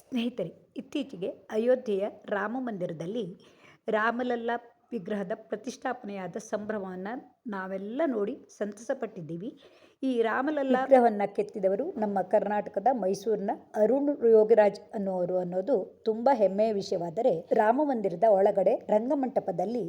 ಸ್ನೇಹಿತರೆ, ಇತ್ತೀಚೆಗೆ ಅಯೋಧ್ಯೆಯ ರಾಮ ಮಂದಿರದಲ್ಲಿ ರಾಮಲಲ್ಲ ವಿಗ್ರಹದ ಪ್ರತಿಷ್ಠಾಪನೆಯಾದ ಸಂಭ್ರಮವನ್ನು ನಾವೆಲ್ಲ ನೋಡಿ ಸಂತಸಪಟ್ಟಿದ್ದೀವಿ. ಈ ರಾಮಲಲ್ಲ ವಿಗ್ರಹವನ್ನು ಕೆತ್ತಿದವರು ನಮ್ಮ ಕರ್ನಾಟಕದ ಮೈಸೂರಿನ ಅರುಣ್ ಯೋಗರಾಜ್ ಅನ್ನುವರು ಅನ್ನೋದು ತುಂಬ ಹೆಮ್ಮೆಯ ವಿಷಯವಾದರೆ, ರಾಮ ಮಂದಿರದ ಒಳಗಡೆ ರಂಗಮಂಟಪದಲ್ಲಿ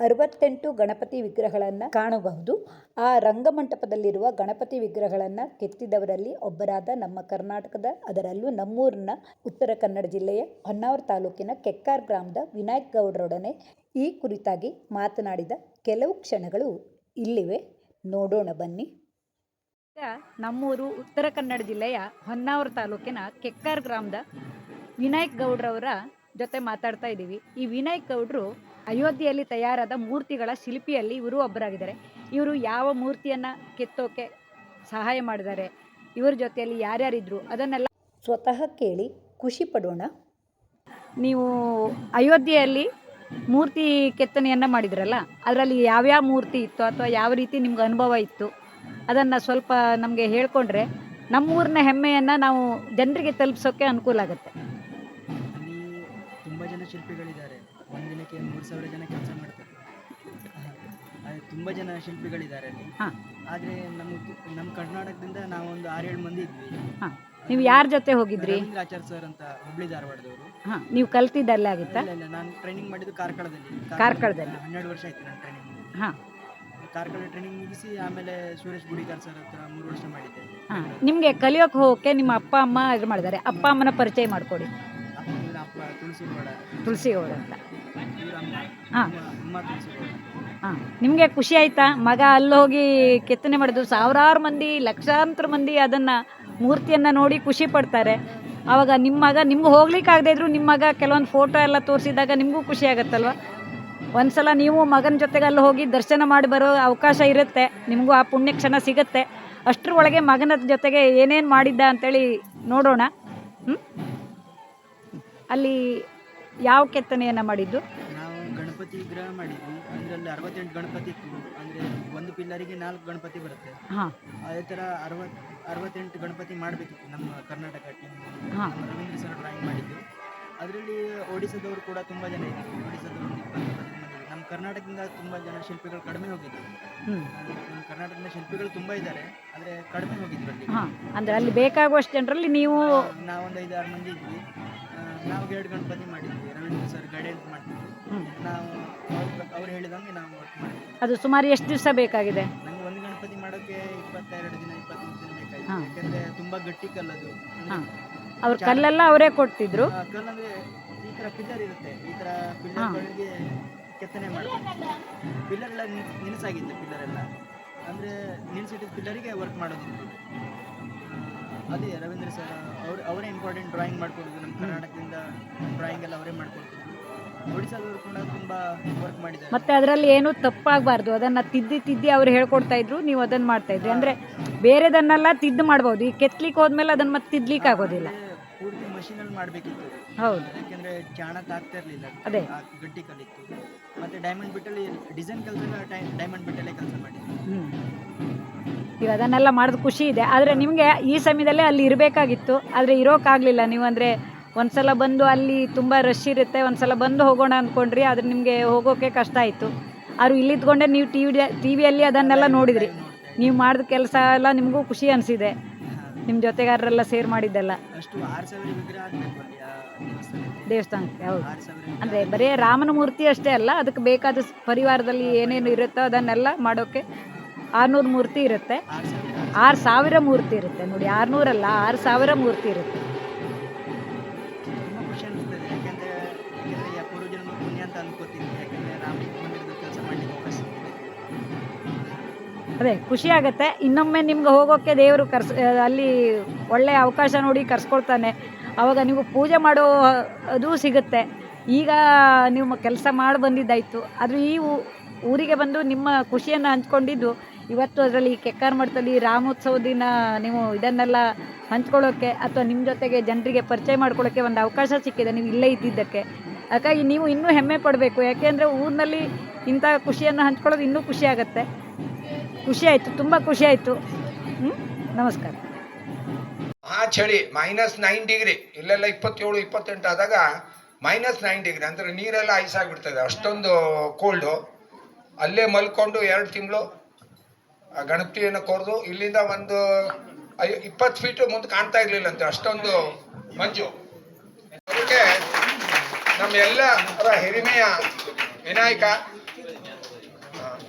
ಅರವತ್ತೆಂಟು ಗಣಪತಿ ವಿಗ್ರಹಗಳನ್ನು ಕಾಣಬಹುದು. ಆ ರಂಗಮಂಟಪದಲ್ಲಿರುವ ಗಣಪತಿ ವಿಗ್ರಹಗಳನ್ನು ಕೆತ್ತಿದವರಲ್ಲಿ ಒಬ್ಬರಾದ ನಮ್ಮ ಕರ್ನಾಟಕದ, ಅದರಲ್ಲೂ ನಮ್ಮೂರಿನ ಉತ್ತರ ಕನ್ನಡ ಜಿಲ್ಲೆಯ ಹೊನ್ನಾವರ ತಾಲೂಕಿನ ಕೆಕ್ಕಾರ್ ಗ್ರಾಮದ ವಿನಾಯಕ್ ಗೌಡ್ರೊಡನೆ ಈ ಕುರಿತಾಗಿ ಮಾತನಾಡಿದ ಕೆಲವು ಕ್ಷಣಗಳು ಇಲ್ಲಿವೆ. ನೋಡೋಣ ಬನ್ನಿ. ನಮ್ಮೂರು ಉತ್ತರ ಕನ್ನಡ ಜಿಲ್ಲೆಯ ಹೊನ್ನಾವರ ತಾಲೂಕಿನ ಕೆಕ್ಕಾರ್ ಗ್ರಾಮದ ವಿನಾಯಕ್ ಗೌಡ್ರವರ ಜೊತೆ ಮಾತಾಡ್ತಾ ಇದ್ದೀವಿ. ಈ ವಿನಾಯಕ್ ಗೌಡ್ರು ಅಯೋಧ್ಯೆಯಲ್ಲಿ ತಯಾರಾದ ಮೂರ್ತಿಗಳ ಶಿಲ್ಪಿಯಲ್ಲಿ ಇವರು ಒಬ್ಬರಾಗಿದ್ದಾರೆ. ಇವರು ಯಾವ ಮೂರ್ತಿಯನ್ನು ಕೆತ್ತೋಕೆ ಸಹಾಯ ಮಾಡಿದ್ದಾರೆ? ಇವ್ರ ಜೊತೆಯಲ್ಲಿ ಯಾರ್ಯಾರಿದ್ರು? ಅದನ್ನೆಲ್ಲ ಸ್ವತಃ ಕೇಳಿ ಖುಷಿ ಪಡೋಣ. ನೀವು ಅಯೋಧ್ಯೆಯಲ್ಲಿ ಮೂರ್ತಿ ಕೆತ್ತನೆಯನ್ನು ಮಾಡಿದ್ರಲ್ಲ, ಅದರಲ್ಲಿ ಯಾವ್ಯಾವ ಮೂರ್ತಿ ಇತ್ತು ಅಥವಾ ಯಾವ ರೀತಿ ನಿಮ್ಗೆ ಅನುಭವ ಇತ್ತು? ಅದನ್ನು ಸ್ವಲ್ಪ ನಮಗೆ ಹೇಳ್ಕೊಂಡ್ರೆ ನಮ್ಮೂರಿನ ಹೆಮ್ಮೆಯನ್ನು ನಾವು ಜನರಿಗೆ ತಲುಪಿಸೋಕೆ ಅನುಕೂಲ ಆಗುತ್ತೆ. ತುಂಬ ಜನ ಶಿಲ್ಪಿಗಳಿದ್ದಾರೆ. ಒಂದು ದಿನಕ್ಕೆ ಮೂರು ಸಾವಿರ ಜನ ಕೆಲಸ ಮಾಡ್ತಾರೆ. ಅದೇ ತುಂಬ ಜನ ಶಿಲ್ಪಿಗಳಿದ್ದಾರೆ ಅಲ್ಲಿ. ಹಾಂ. ಆದರೆ ನಮ್ಮ ನಮ್ಮ ಕರ್ನಾಟಕದಿಂದ ನಾವೊಂದು ಆರೇಳು ಮಂದಿ ಇದ್ವಿ. ಹಾಂ. ನೀವು ಯಾರ ಜೊತೆ ಹೋಗಿದ್ರಿ? ರವೀಂದ್ರ ಆಚಾರ್ ಸರ್ ಅಂತ ಹುಬ್ಳಿ ಧಾರವಾಡದವರು. ಹಾಂ. ನೀವು ಕಲ್ತಿದ್ದಲ್ಲೇ ಆಗಿತ್ತಾ? ಇಲ್ಲ ಇಲ್ಲ ನಾನು ಟ್ರೈನಿಂಗ್ ಮಾಡಿದ್ದು ಕಾರ್ಕಳದಲ್ಲಿ. ಕಾರ್ಕಳದಲ್ಲಿ. ಹನ್ನೆರಡು ವರ್ಷ ಆಯ್ತು ನಾನು ಟ್ರೈನಿಂಗ್ ಹಾಂ. ಕಾರ್ಕಳ ಟ್ರೈನಿಂಗ್ ಮುಗಿಸಿ ಆಮೇಲೆ ಸುರೇಶ್ ಗುಡಿಗಾರ್ ಸರ್ ಹತ್ರ ಮೂರು ವರ್ಷ ಮಾಡಿದ್ದೆ. ಹಾಂ. ನಿಮಗೆ ಕಲಿಯೋಕೆ ಹೋಗೋಕ್ಕೆ ನಿಮ್ಮ ಅಪ್ಪ ಅಮ್ಮ ಇದು ಮಾಡಿದ್ದಾರೆ ಅಪ್ಪ ಅಮ್ಮನ ಪರಿಚಯ ಮಾಡಿಕೊಡಿ. ಅಪ್ಪ ತುಳಸಿ ಗೌಡ ತುಳಸಿ ಗೌಡ ಅಂತ. ಹಾಂ. ನಿಮಗೆ ಖುಷಿ ಆಯ್ತಾ? ಮಗ ಅಲ್ಲಿ ಹೋಗಿ ಕೆತ್ತನೆ ಮಾಡಿದ್ರು. ಸಾವಿರಾರು ಮಂದಿ ಲಕ್ಷಾಂತರ ಮಂದಿ ಅದನ್ನು ಮೂರ್ತಿಯನ್ನು ನೋಡಿ ಖುಷಿ ಪಡ್ತಾರೆ. ಆವಾಗ ನಿಮ್ಮ ಮಗ ನಿಮ್ಗೆ ಹೋಗ್ಲಿಕ್ಕೆ ಆಗದೆ ಇದ್ರು ನಿಮ್ಮ ಮಗ ಕೆಲವೊಂದು ಫೋಟೋ ಎಲ್ಲ ತೋರಿಸಿದಾಗ ನಿಮಗೂ ಖುಷಿ ಆಗುತ್ತಲ್ವ? ಒಂದ್ಸಲ ನೀವು ಮಗನ ಜೊತೆಗೆ ಅಲ್ಲಿ ಹೋಗಿ ದರ್ಶನ ಮಾಡಿ ಬರೋ ಅವಕಾಶ ಇರುತ್ತೆ. ನಿಮಗೂ ಆ ಪುಣ್ಯ ಕ್ಷಣ ಸಿಗುತ್ತೆ. ಅಷ್ಟರೊಳಗೆ ಮಗನ ಜೊತೆಗೆ ಏನೇನು ಮಾಡಿದ್ದ ಅಂತೇಳಿ ನೋಡೋಣ. ಹ್ಞೂ ಅಲ್ಲಿ ಯಾವ ಕೆತ್ತನೆಯನ್ನು ಮಾಡಿದ್ದು? ಗಣಪತಿ ವಿಗ್ರಹ ಮಾಡಿದ್ವಿ. ಅದರಲ್ಲಿ ಅರವತ್ತೆಂಟು ಗಣಪತಿ ಇತ್ತು. ಅಂದ್ರೆ ಒಂದು ಪಿಲ್ಲರಿಗೆ ನಾಲ್ಕು ಗಣಪತಿ ಬರುತ್ತೆ. ಹಾಂ. ಅದೇ ಥರ ಅರವತ್ ಅರವತ್ತೆಂಟು ಗಣಪತಿ ಮಾಡಬೇಕಿತ್ತು ನಮ್ಮ ಕರ್ನಾಟಕ ಟೀಮ್. ಹಾ. ರವೀಂದ್ರ ಸರ್ ಡ್ರಾಯಿಂಗ್ ಮಾಡಿದ್ದು. ಅದರಲ್ಲಿ ಒಡಿಸ್ಸಾದವರು ಕೂಡ ತುಂಬ ಜನ ಇದ್ದಾರೆ. ಒಡಿಸ್ಸಾದವರು ಇಪ್ಪತ್ತು. ನಮ್ಮ ಕರ್ನಾಟಕದಿಂದ ತುಂಬ ಜನ ಶಿಲ್ಪಿಗಳು ಕಡಿಮೆ ಹೋಗಿದ್ರು ಹ್ಞೂ ನಮ್ಮ ಕರ್ನಾಟಕದಿಂದ ಶಿಲ್ಪಿಗಳು ತುಂಬ ಇದ್ದಾರೆ. ಆದರೆ ಕಡಿಮೆ ಹೋಗಿದ್ರು ಅಲ್ಲಿ. ಹಾಂ. ಅಂದರೆ ಅಲ್ಲಿ ಬೇಕಾಗುವಷ್ಟು ಜನರಲ್ಲಿ ನೀವು ನಾವೊಂದು ಐದಾರು ಆರು ಮಂದಿ ಇದ್ವಿ. ನಾವು ಎರಡು ಗಣಪತಿ ಮಾಡಿದ್ವಿ ರವೀಂದ್ರ ಸರ್ ಗೈಡೆನ್ಸ್ ಮಾಡ್ತೀವಿ. ನಾವು ಅವ್ರು- ಹೇಳಿದಂಗೆ ನಾವು ವರ್ಕ್ ಮಾಡಿದ್ವಿ. ಅದು ಸುಮಾರು ಎಷ್ಟು ದಿವಸ ಬೇಕಾಗಿದೆ? ನಂಗೆ ಒಂದು ಗಣಪತಿ ಮಾಡೋಕ್ಕೆ ಇಪ್ಪತ್ತೆರಡು ದಿನ ಇಪ್ಪತ್ತೈದು ದಿನ ಹಾ. ಯಾಕಂದ್ರೆ ತುಂಬಾ ಗಟ್ಟಿ ಕಲ್ಲದು ಹಾಂ. ಅವ್ರ ಕಲ್ಲೆಲ್ಲ ಅವರೇ ಕೊಡ್ತಿದ್ರು? ಆ, ಕಲ್ಲಂದ್ರೆ ಈ ತರ ಪಿಲ್ಲರ್ ಇರುತ್ತೆ. ಈ ತರ ಪಿಲ್ಲರ್ಗಳಿಗೆ ಕೆತ್ತನೆ ಮಾಡಬೇಕು ಪಿಲ್ಲರ್ ಎಲ್ಲ ನಿಲ್ಸಾಗಿತ್ತು ಪಿಲ್ಲರ್ ಎಲ್ಲ ಅಂದ್ರೆ ನಿಲ್ಸಿಟ್ಟಿದ ಪಿಲ್ಲರಿಗೆ ವರ್ಕ್ ಮಾಡೋದಿತ್ತು. ಆ, ಅದೇ ರವೀಂದ್ರ ಸರ್ ಅವ್ರು ಅವರೇ ಇಂಪಾರ್ಟೆಂಟ್ ಡ್ರಾಯಿಂಗ್ ಮಾಡ್ಕೊಡೋದು ನಮ್ಮ ಕರ್ನಾಟಕದಿಂದ ಡ್ರಾಯಿಂಗ್ ಎಲ್ಲ ಅವರೇ ಮಾಡ್ಕೊಡ್ತಿದ್ರು. ಒಡಿಶಾದವರು ಕೂಡ ತುಂಬಾ ವರ್ಕ್ ಮಾಡಿದ್ದಾರೆ. ಮತ್ತೆ ಅದರಲ್ಲಿ ಏನೂ ತಪ್ಪಾಗಬಾರ್ದು ಅದನ್ನು ತಿದ್ದಿ ತಿದ್ದಿ ಅವ್ರು ಹೇಳ್ಕೊಡ್ತಾ ಇದ್ರು ನೀವು ಅದನ್ನು ಮಾಡ್ತಾ ಇದ್ರಿ. ಅಂದರೆ ಬೇರೆದನ್ನೆಲ್ಲ ತಿದ್ದು ಮಾಡ್ಬೋದು ಈ ಕೆತ್ತಲಿಕ್ಕೆ ಹೋದ್ಮೇಲೆ ಅದನ್ನು ಮತ್ತೆ ತಿದ್ಲಿಕ್ಕೆ ಆಗೋದಿಲ್ಲ. ಪೂರ್ತಿ ಮಷೀನಲ್ಲಿ ಮಾಡಬೇಕಿತ್ತು. ಹೌದು. ಯಾಕೆಂದ್ರೆ ಚಾಣಕ್ ಆಗ್ತಾ ಇರಲಿಲ್ಲ ಅದೇ. ಗಟ್ಟಿ ಕಲಿತ್ತು ಮತ್ತೆ ಡೈಮಂಡ್ ಬಿಟ್ಟಲ್ಲಿ ಡಿಸೈನ್ ಕೆಲಸ ಡೈಮಂಡ್ ಬಿಟ್ಟಲ್ಲೇ ಕೆಲಸ ಮಾಡಿದ್ವಿ ಈಗ ಅದನ್ನೆಲ್ಲ ಮಾಡೋದು ಖುಷಿ ಇದೆ. ಆದರೆ ನಿಮಗೆ ಈ ಸಮಯದಲ್ಲೇ ಅಲ್ಲಿ ಇರಬೇಕಾಗಿತ್ತು. ಆದರೆ ಇರೋಕ್ಕಾಗಲಿಲ್ಲ ನೀವು ಅಂದರೆ ಒಂದು ಸಲ ಬಂದು ಅಲ್ಲಿ ತುಂಬ ರಶ್ ಇರುತ್ತೆ. ಒಂದು ಸಲ ಬಂದು ಹೋಗೋಣ ಅಂದ್ಕೊಂಡ್ರಿ ಆದರೆ ನಿಮಗೆ ಹೋಗೋಕ್ಕೆ ಕಷ್ಟ ಆಯಿತು. ಆದ್ರೂ ಇಲ್ಲಿದ್ಕೊಂಡೆ ನೀವು ಟಿ ವಿ ಟಿ ವಿಯಲ್ಲಿ ಅದನ್ನೆಲ್ಲ ನೋಡಿದ್ರಿ. ನೀವು ಮಾಡಿದ ಕೆಲಸ ಎಲ್ಲ ನಿಮಗೂ ಖುಷಿ ಅನಿಸಿದೆ. ನಿಮ್ಮ ಜೊತೆಗಾರರೆಲ್ಲ ಸೇರ್ ಮಾಡಿದ್ದೆಲ್ಲ. ದೇವಸ್ಥಾನಕ್ಕೆ. ಹೌದು. ಅಂದರೆ ಬರೀ ರಾಮನ ಮೂರ್ತಿ ಅಷ್ಟೇ ಅಲ್ಲ ಅದಕ್ಕೆ ಬೇಕಾದ ಪರಿವಾರದಲ್ಲಿ ಏನೇನು ಇರುತ್ತೋ ಅದನ್ನೆಲ್ಲ ಮಾಡೋಕ್ಕೆ ಆರುನೂರು ಮೂರ್ತಿ ಇರುತ್ತೆ. ಆರು ಸಾವಿರ ಮೂರ್ತಿ ಇರುತ್ತೆ. ನೋಡಿ ಆರುನೂರಲ್ಲ ಆರು ಸಾವಿರ ಮೂರ್ತಿ ಇರುತ್ತೆ. ಅದೇ. ಖುಷಿ ಆಗುತ್ತೆ. ಇನ್ನೊಮ್ಮೆ ನಿಮ್ಗೆ ಹೋಗೋಕ್ಕೆ ದೇವರು ಕರ್ಸ್ ಅಲ್ಲಿ ಒಳ್ಳೆ ಅವಕಾಶ ನೋಡಿ ಕರ್ಸ್ಕೊಳ್ತಾನೆ. ಆವಾಗ ನೀವು ಪೂಜೆ ಮಾಡೋ ಅದು ಸಿಗುತ್ತೆ. ಈಗ ನೀವು ಕೆಲಸ ಮಾಡಿ ಬಂದಿದ್ದಾಯಿತು. ಆದರೆ ಈ ಊರಿಗೆ ಬಂದು ನಿಮ್ಮ ಖುಷಿಯನ್ನು ಹಂಚ್ಕೊಂಡಿದ್ದು ಇವತ್ತು ಅದರಲ್ಲಿ ಕೆಕ್ಕಾರ್ ಮಠದಲ್ಲಿ ರಾಮೋತ್ಸವ ದಿನ, ನೀವು ಇದನ್ನೆಲ್ಲ ಹಂಚ್ಕೊಳ್ಳೋಕ್ಕೆ ಅಥವಾ ನಿಮ್ಮ ಜೊತೆಗೆ ಜನರಿಗೆ ಪರಿಚಯ ಮಾಡ್ಕೊಳ್ಳೋಕ್ಕೆ ಒಂದು ಅವಕಾಶ ಸಿಕ್ಕಿದೆ ನೀವು ಇಲ್ಲೇ ಇದ್ದಿದ್ದಕ್ಕೆ. ಹಾಗಾಗಿ ನೀವು ಇನ್ನೂ ಹೆಮ್ಮೆ ಪಡಬೇಕು. ಯಾಕೆಂದರೆ ಊರಿನಲ್ಲಿ ಇಂಥ ಖುಷಿಯನ್ನು ಹಂಚ್ಕೊಳ್ಳೋದು ಇನ್ನೂ ಖುಷಿ ಆಗುತ್ತೆ. ಖುಷಿ ಆಯಿತು, ತುಂಬ ಖುಷಿ ಆಯಿತು. ನಮಸ್ಕಾರ. ಆ ಚಳಿ ಮೈನಸ್ ನೈನ್ ಡಿಗ್ರಿ ಇಲ್ಲೆಲ್ಲ ಇಪ್ಪತ್ತೇಳು, ಇಪ್ಪತ್ತೆಂಟು ಆದಾಗ ಮೈನಸ್ ನೈನ್ ಡಿಗ್ರಿ ಅಂದರೆ ನೀರೆಲ್ಲ ಐಸ್ ಆಗಿಬಿಡ್ತದೆ. ಅಷ್ಟೊಂದು ಕೋಲ್ಡು ಅಲ್ಲೇ ಮಲ್ಕೊಂಡು ಎರಡು ತಿಂಗಳು ಗಣಪತಿಯನ್ನು ಕೊರೆದು ಇಲ್ಲಿಂದ ಒಂದು ಐ ಇಪ್ಪತ್ತು ಫೀಟು ಮುಂದೆ ಕಾಣ್ತಾ ಇರ್ಲಿಲ್ಲಂತೆ ಅಷ್ಟೊಂದು ಮಂಜು. ಅದಕ್ಕೆ ನಮ್ಮ ಎಲ್ಲರ ಹಿರಿಮೆಯ ವಿನಾಯಕ.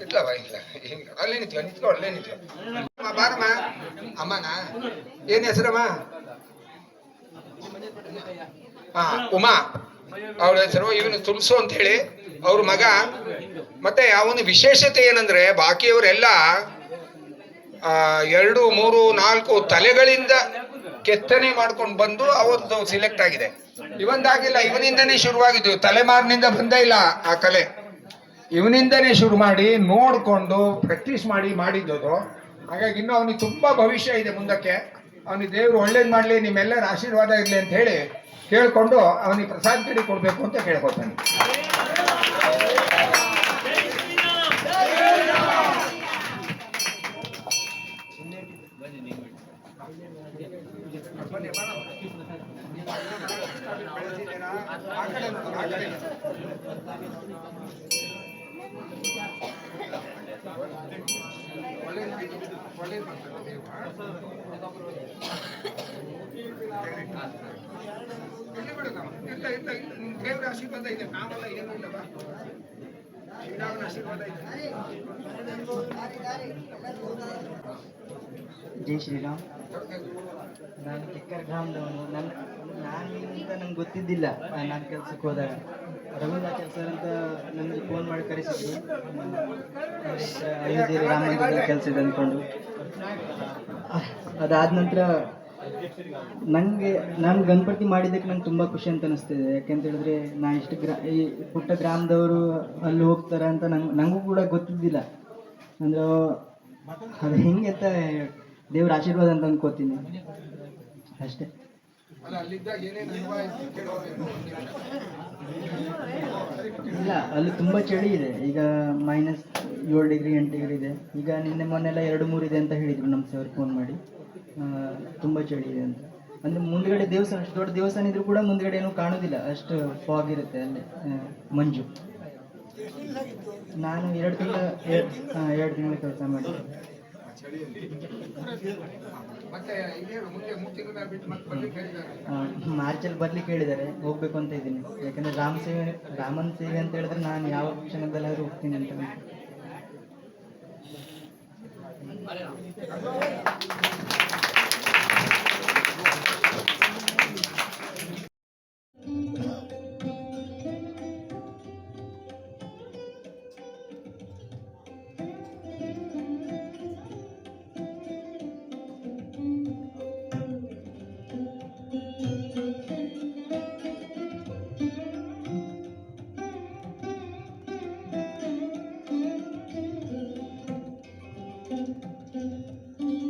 ಇಟ್ಲವ ಇಲ್ಲ ಅಲ್ಲೇ ನಿಂತ್ಕೊ ನಿಂತ್ಕೊ, ಅಲ್ಲೇ ನಿಂತ್ಕೊ. ಬಾರಮ್ಮ. ಅಮ್ಮನ? ಏನ್ ಹೆಸರಮ್ಮ? ಹಾ ಉಮಾ. ಅವಳ ಹೆಸರು ಇವನು ತುಳಸು ಅಂತ ಹೇಳಿ. ಅವ್ರ ಮಗ. ಮತ್ತೆ ಅವನ ವಿಶೇಷತೆ ಏನಂದ್ರೆ, ಬಾಕಿಯವರೆಲ್ಲ ಎರಡು, ಮೂರು, ನಾಲ್ಕು ತಲೆಗಳಿಂದ ಕೆತ್ತನೆ ಮಾಡ್ಕೊಂಡು ಬಂದು ಅವರದ್ದು ಸಿಲೆಕ್ಟ್ ಆಗಿದೆ. ಇವಂದಾಗಿಲ್ಲ, ಇವನಿಂದನೇ ಶುರುವಾಗಿದ್ದು. ತಲೆಮಾರಿನಿಂದ ಬಂದೇ ಇಲ್ಲ ಆ ಕಲೆ. ಇವನಿಂದನೇ ಶುರು ಮಾಡಿ, ನೋಡಿಕೊಂಡು ಪ್ರಾಕ್ಟೀಸ್ ಮಾಡಿ ಮಾಡಿದ್ದು ಹಾಗಾಗಿ ಇನ್ನು ಅವನಿಗೆ ತುಂಬಾ ಭವಿಷ್ಯ ಇದೆ ಮುಂದಕ್ಕೆ. ಅವನಿಗೆ ದೇವರು ಒಳ್ಳೇದು ಮಾಡಲಿ, ನಿಮ್ಮೆಲ್ಲರ ಆಶೀರ್ವಾದ ಇರಲಿ ಅಂತ ಹೇಳಿ ಕೇಳಿಕೊಂಡು ಅವನಿಗೆ ಪ್ರಸಾದ ಕಡೆ ಕೊಡಬೇಕು ಅಂತ ಕೇಳ್ಕೊತಾನೆ ಆಶೀರ್ವಾದ ಇದೆ ಜೈ ಶ್ರೀರಾಮ್. ನಾನು ಕಿಕ್ಕರ್ ಗ್ರಾಮದವನು. ನನ್ನ ನಾನು ನಂಗೆ ಗೊತ್ತಿದ್ದಿಲ್ಲ ನಾನು ಕೆಲ್ಸಕ್ಕೆ ಹೋದಾಗ. ರವೀಂದ್ರ ಸರ್ ಅಂತ ಫೋನ್ ಮಾಡಿ ಕರೆಸಿದ್ರು. ಅಯೋಧ್ಯೆಯಲ್ಲಿ ರಾಮ ಕೆಲಸ ಇದೆ ಅಂದ್ಕೊಂಡು ಅದಾದ ನಂತರ ನನಗೆ ನಾನು ಗಣಪತಿ ಮಾಡಿದ್ದಕ್ಕೆ ನಂಗೆ ತುಂಬ ಖುಷಿ ಅಂತ ಅನಿಸ್ತಿದೆ. ಯಾಕೆಂತ ಹೇಳಿದ್ರೆ ನಾ ಇಷ್ಟು ಗ್ರಾ, ಈ ಪುಟ್ಟ ಗ್ರಾಮದವರು ಅಲ್ಲಿ ಹೋಗ್ತಾರೆ ಅಂತ ನಂಗೆ ನನಗೂ ಕೂಡ ಗೊತ್ತಿದ್ದಿಲ್ಲ. ಅಂದ್ರೆ, ಅದು ಹೆಂಗೆ ಅಂತ ದೇವ್ರ ಆಶೀರ್ವಾದ ಅಂತ ಅನ್ಕೋತೀನಿ. ಅಷ್ಟೇ. ಇಲ್ಲ, ಅಲ್ಲಿ ತುಂಬಾ ಚಳಿ ಇದೆ. ಈಗ ಮೈನಸ್ ಏಳು ಡಿಗ್ರಿ ಎಂಟು ಡಿಗ್ರಿ ಇದೆ. ಈಗ ನಿನ್ನೆ ಮೊನ್ನೆಲ್ಲ ಎರಡು, ಮೂರು ಇದೆ ಅಂತ ಹೇಳಿದ್ರು ನಮ್ಮ ಸರ್ ಫೋನ್ ಮಾಡಿ. ತುಂಬ ಚಳಿ ಇದೆ ಅಂತ. ಅಂದರೆ ಮುಂದ್ಗಡೆ ದೇವಸ್ಥಾನ, ಅಷ್ಟು ದೊಡ್ಡ ದೇವಸ್ಥಾನ ಇದ್ರೂ ಕೂಡ ಮುಂದ್ಗಡೆ ಏನೂ ಕಾಣೋದಿಲ್ಲ. ಅಷ್ಟು ಫಾಗ್ ಇರುತ್ತೆ ಅಲ್ಲಿ ಮಂಜು. ನಾನು ಎರಡು ತಿಂಗಳ ಎರಡು ತಿಂಗಳ ಕೆಲಸ ಮಾಡಿದ್ದೆ. ಮತ್ತೆ ಇದೇನು ಮುಂದೆ ಮೂರು ತಿಂಗಳ ಬಿಟ್ಟು ಮತ್ತೆ ಬರ್ಲಿಕ್ಕೆ ಹೇಳಿದ್ದಾರೆ? ಮಾರ್ಚಲ್ಲಿ ಬರ್ಲಿಕ್ಕೆ ಹೇಳಿದ್ದಾರೆ ಹೋಗ್ಬೇಕು ಅಂತ ಇದ್ದೀನಿ. ಯಾಕಂದ್ರೆ ರಾಮ ಸೇವೆ ರಾಮನ್ ಸೇವೆ ಅಂತ ಹೇಳಿದ್ರೆ ನಾನು ಯಾವ ಕ್ಷಣದಲ್ಲಾದ್ರೂ ಹೋಗ್ತೀನಿ ಅಂತ.